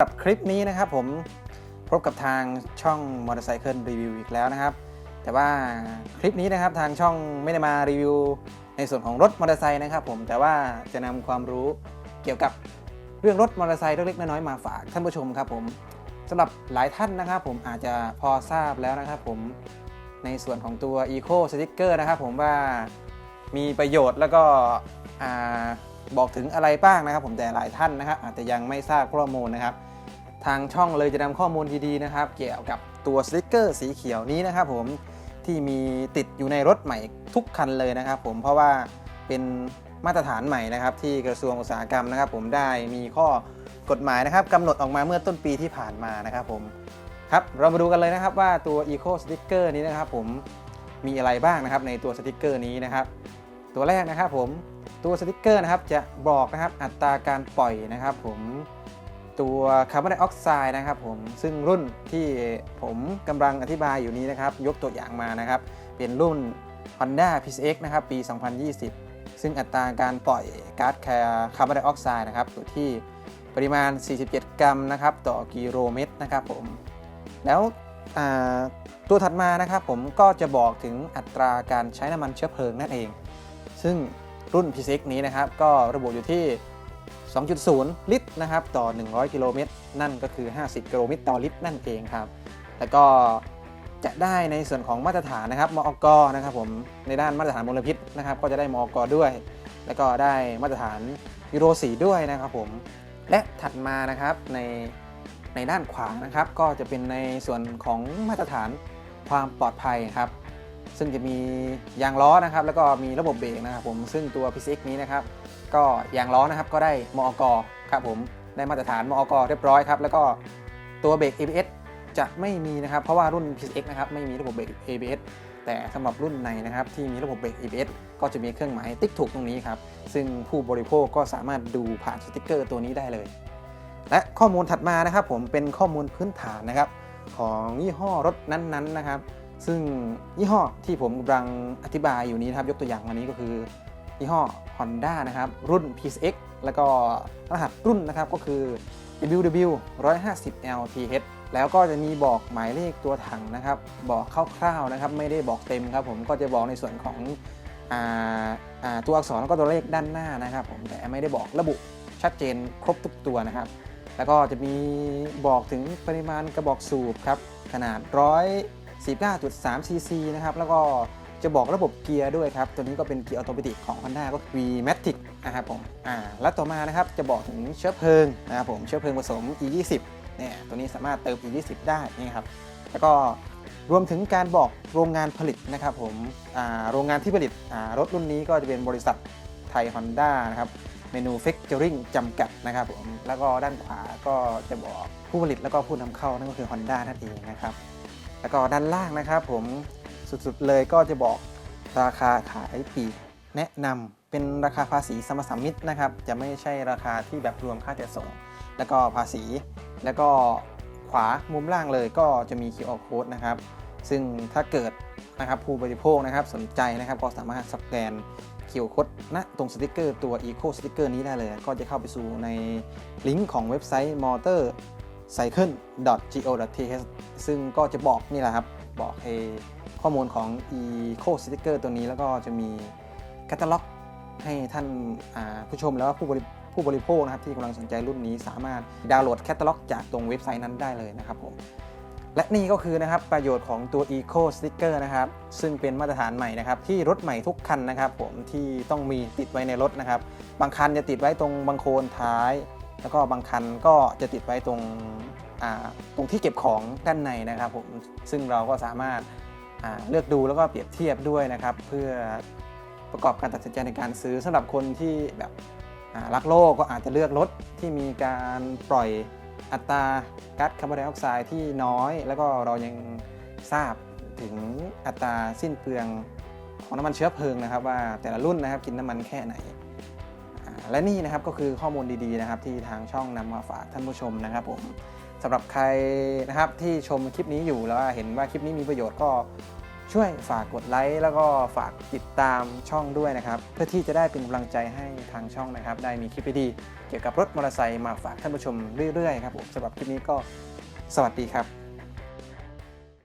สำหรับคลิปนี้นะครับผมพบกับทางช่องมอเตอร์ไซค์รีวิวอีกแล้วนะครับ แต่ว่าคลิปนี้นะครับทางช่องไม่ได้มารีวิวในส่วนของรถมอเตอร์ไซค์นะครับผมแต่ว่าจะนำความรู้เกี่ยวกับเรื่องรถมอเตอร์ไซค์เล็กๆน้อยๆมาฝากท่านผู้ชมครับผมสำหรับหลายท่านนะครับผมอาจจะพอทราบแล้วนะครับผมในส่วนของตัว Eco Sticker นะครับผมว่ามีประโยชน์แล้วก็อบอกถึงอะไรบ้างนะครับ ผมแต่หลายท่านนะครับอาจจะยังไม่ทราบข้อมูลนะครับ ทางช่องเลยจะนำข้อมูลดีๆนะครับ เกี่ยวกับตัวสติกเกอร์สีเขียวนี้นะครับผมที่มีติดอยู่ในรถใหม่ทุกคันเลยนะครับ ผมเพราะว่าเป็นมาตรฐานใหม่นะครับ ที่กระทรวงอุตสาหกรรมนะครับ ผมได้มีข้อกฎหมายนะครับกำหนดออกมาเมื่อต้นปีที่ผ่านมานะครับ ผมครับเรามาดูกันเลยนะครับว่าตัว Eco Sticker นี้นะครับ ผมมีอะไรบ้างนะครับในตัวสติกเกอร์นี้นะครับ ตัวแรกนะครับผมตัวสติกเกอร์นะครับจะบอกนะครับอัตราการปล่อยนะครับ ผม ตัวคาร์บอนไดออกไซด์นะครับผมซึ่งรุ่นที่ผมกำลังอธิบายอยู่นี้นะครับ ยกตัวอย่างมานะครับ เป็นรุ่น Honda PCX นะครับ ปี 2020 ซึ่งอัตราการปล่อยก๊าซคาร์บอนไดออกไซด์นะครับอยู่ที่ปริมาณ 47 กรัมนะครับต่อกิโลเมตรนะครับผม แล้วตัวถัดมานะครับผมก็จะบอกถึงอัตราการใช้น้ำมันเชื้อเพลิงนั่นเอง ซึ่งรุ่น P6 นี้นะครับก็ระบุอยู่ที่ 2.0 ลิตรนะครับต่อ 100 กิโลเมตร นั่นก็คือ 50 กิโลเมตรต่อลิตรนั่นเองครับ แล้วก็จะได้ในส่วนของมาตรฐานนะครับมอกนะครับผมในด้านมาตรฐานมลพิษนะครับ ก็จะได้มอกด้วย แล้วก็ได้มาตรฐานยูโร4ด้วยนะครับผมและถัดมานะครับในในด้านขวานะครับ ก็จะเป็นในส่วนของมาตรฐานความปลอดภัยครับ ซึ่งจะมียางล้อนะครับแล้วก็มีระบบเบรกนะครับผมซึ่งตัว PCX นี้นะครับก็ยางล้อนะครับก็ได้มอกครับผมได้มาตรฐานมอกเรียบร้อยครับแล้วก็ตัวเบรก ABS จะไม่มีนะครับ เพราะว่ารุ่น PCX นะครับไม่มีระบบเบรก ABS แต่สำหรับรุ่นในนะครับที่มีระบบเบรก ABS ก็จะมีเครื่องหมายติ๊กถูกตรงนี้ครับ ซึ่งผู้บริโภคก็สามารถดูผ่านสติ๊กเกอร์ตัวนี้ได้เลย และข้อมูลถัดมานะครับ ผมเป็นข้อมูลพื้นฐานนะครับ ของยี่ห้อรถนั้นๆนะครับ ซึ่งยี่ห้อที่ผมกำลังอธิบายอยู่นี้นะครับยกตัวอย่างวันนี้ก็คือยี่ห้อ Honda นะครับรุ่น PSX แล้วก็รหัสรุ่นนะครับก็คือ WW 150 LTH แล้วก็จะมีบอกหมายเลขตัวถังนะครับ บอกคร่าวๆนะครับ ไม่ได้บอกเต็มครับผมก็จะบอกในส่วนของตัวอักษรแล้วก็ตัวเลขด้านหน้านะครับ ผมแต่ไม่ได้บอกระบุชัดเจนครบทุกตัวนะครับ แล้วก็จะมีบอกถึงปริมาณกระบอกสูบครับขนาดร้อย 19.3 cc นะครับ แล้วก็จะบอกระบบเกียร์ด้วยครับ ตัวนี้ก็เป็นเกียร์อัตโนมัติของ Honda ก็ V-Matic นะครับผม อ่า และต่อมานะครับ จะบอกถึงเชื้อเพลิงนะครับผม เชื้อเพลิงผสม E20 เนี่ย ตัวนี้สามารถเติม E20 ได้นี่ครับ แล้วก็รวมถึงการบอกโรงงานผลิตนะครับผม อ่า โรงงานที่ผลิต อ่า รถรุ่นนี้ก็จะเป็นบริษัทไทย Honda นะครับเมนูเฟกเจอริงจำกัดนะครับผม แล้วก็ด้านขวาก็จะบอกผู้ผลิตแล้วก็ผู้นำเข้านั่นก็คือ Honda นั่นเองนะครับ แล้วก็ด้านล่างนะครับผมสุดๆเลยก็จะบอกราคาขายปีกแนะนำเป็นราคาภาษีสมสามิตรนะครับ จะไม่ใช่ราคาที่แบบรวมค่าจัดส่ง แล้วก็ภาษี แล้วก็ขวามุมล่างเลยก็จะมี QR code นะครับ ซึ่งถ้าเกิดนะครับผู้บริโภคนะครับสนใจนะครับก็สามารถสแกนคิวโคดณตรงสติกเกอร์ตัว Eco Sticker นี้ได้เลย ก็จะเข้าไปสู่ในลิงก์ของเว็บไซต์ cycle.go.th ซึ่งก็จะบอกนี่แหละครับ บอกเอข้อมูลของ Eco Sticker ตัวนี้แล้วก็จะมีแคตตาล็อกให้ท่านาผู้ชมแล้วก็ผู้บริผู้บริโภคนะครับที่กำลังสนใจรุ่นนี้สามารถดาวน์โหลดแคตตาล็อกจากตรงเว็บไซต์นั้นได้เลยนะครับผมและนี่ก็คือนะครับประโยชน์ของตัว Eco Sticker นะครับซึ่งเป็นมาตรฐานใหม่นะครับที่รถใหม่ทุกคันนะครับผมที่ต้องมีติดไว้ในรถนะครับบางคันจะติดไว้ตรงบังโคลนท้าย แล้วก็บางคันก็จะติดไว้ตรงตรงที่เก็บของด้านในนะครับผมซึ่งเราก็สามารถาเลือกดูแล้วก็เปรียบเทียบด้วยนะครับ เพื่อประกอบการตัดสินใจในการซื้อสำหรับคนที่แบบรักโลกก็อาจจะเลือกรถที่มีการปล่อยอัตราก๊าซคาร์บอนไดออกไซด์ที่น้อย แล้วก็เรายังทราบถึงอัตราสิ้นเปลืองของน้ำมันเชื้อเพลิงนะครับ ว่าแต่ละรุ่นนะครับกินน้ำมันแค่ไหน และนี่นะครับก็คือข้อมูลดีๆนะครับที่ทางช่องนำมาฝากท่านผู้ชมนะครับผมสำหรับใครนะครับที่ชมคลิปนี้อยู่แล้วเห็นว่าคลิปนี้มีประโยชน์ก็ช่วยฝากกดไลค์แล้วก็ฝากติดตามช่องด้วยนะครับ เพื่อที่จะได้เป็นกำลังใจให้ทางช่องนะครับ ได้มีคลิปดีๆเกี่ยวกับรถมอเตอร์ไซค์มาฝากท่านผู้ชมเรื่อยๆครับผมสำหรับคลิปนี้ก็สวัสดีครับ